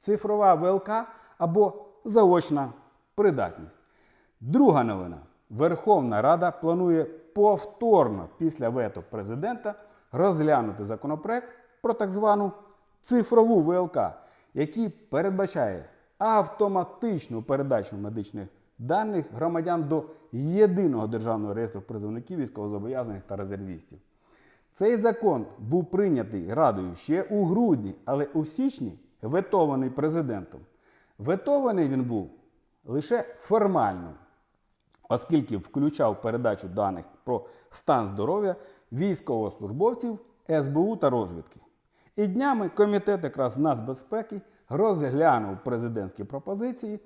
цифрова ВЛК або заочна придатність. Друга новина. Верховна Рада планує повторно після вето президента розглянути законопроект про так звану цифрову ВЛК, який передбачає автоматичну передачу медичних даних громадян до єдиного державного реєстру призовників військовозобов'язаних та резервістів. Цей закон був прийнятий Радою ще у грудні, але у січні ветований президентом. Ветований він був лише формально, оскільки включав передачу даних про стан здоров'я військовослужбовців СБУ та розвідки. І днями комітет якраз нацбезпеки розглянув президентські пропозиції,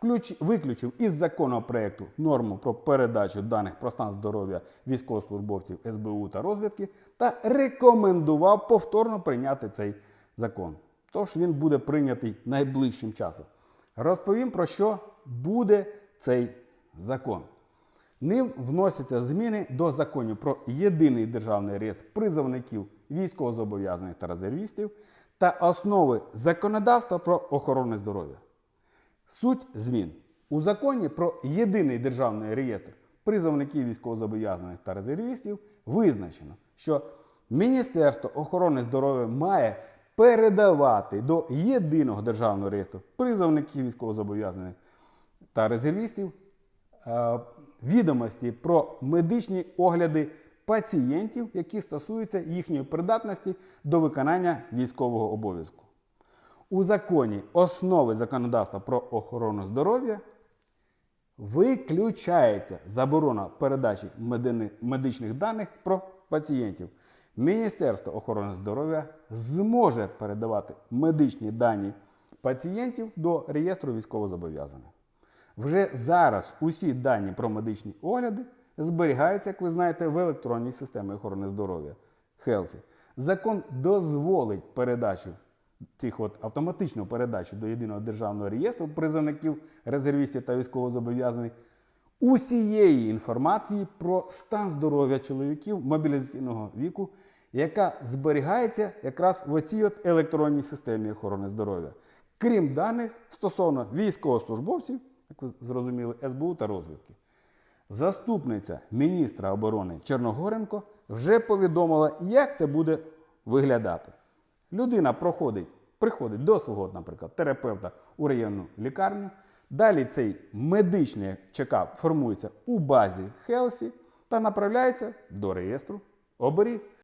включ- виключив із законопроекту норму про передачу даних про стан здоров'я військовослужбовців СБУ та розвідки та рекомендував повторно прийняти цей закон. Тож він буде прийнятий найближчим часом. Розповім про що буде цей закон. Ним вносяться зміни до законів про єдиний державний реєстр призовників військовозобов'язаних та резервістів та основи законодавства про охорону здоров'я. Суть змін у законі про єдиний державний реєстр призовників військовозобов'язаних та резервістів визначено, що Міністерство охорони здоров'я має передавати до єдиного державного реєстру призовників військовозобов'язаних та резервістів е, відомості про медичні огляди пацієнтів, які стосуються їхньої придатності до виконання військового обов'язку. У законі основи законодавства про охорону здоров'я виключається заборона передачі медичних даних про пацієнтів. Міністерство охорони здоров'я зможе передавати медичні дані пацієнтів до реєстру військовозобов'язаних. Вже зараз усі дані про медичні огляди зберігаються, як ви знаєте, в електронній системі охорони здоров'я Хелсі. Закон дозволить передачу цих от автоматичну передачу до єдиного державного реєстру призовників, резервістів та військовозобов'язаних усієї інформації про стан здоров'я чоловіків мобілізаційного віку, яка зберігається якраз в оцій от електронній системі охорони здоров'я, крім даних стосовно військовослужбовців, як ви зрозуміли, СБУ та розвідки. Заступниця міністра оборони Черногоренко вже повідомила, як це буде виглядати. Людина проходить, приходить до свого, наприклад, терапевта у районну лікарню. Далі цей медичний чекап формується у базі Хелсі та направляється до реєстру оберіг.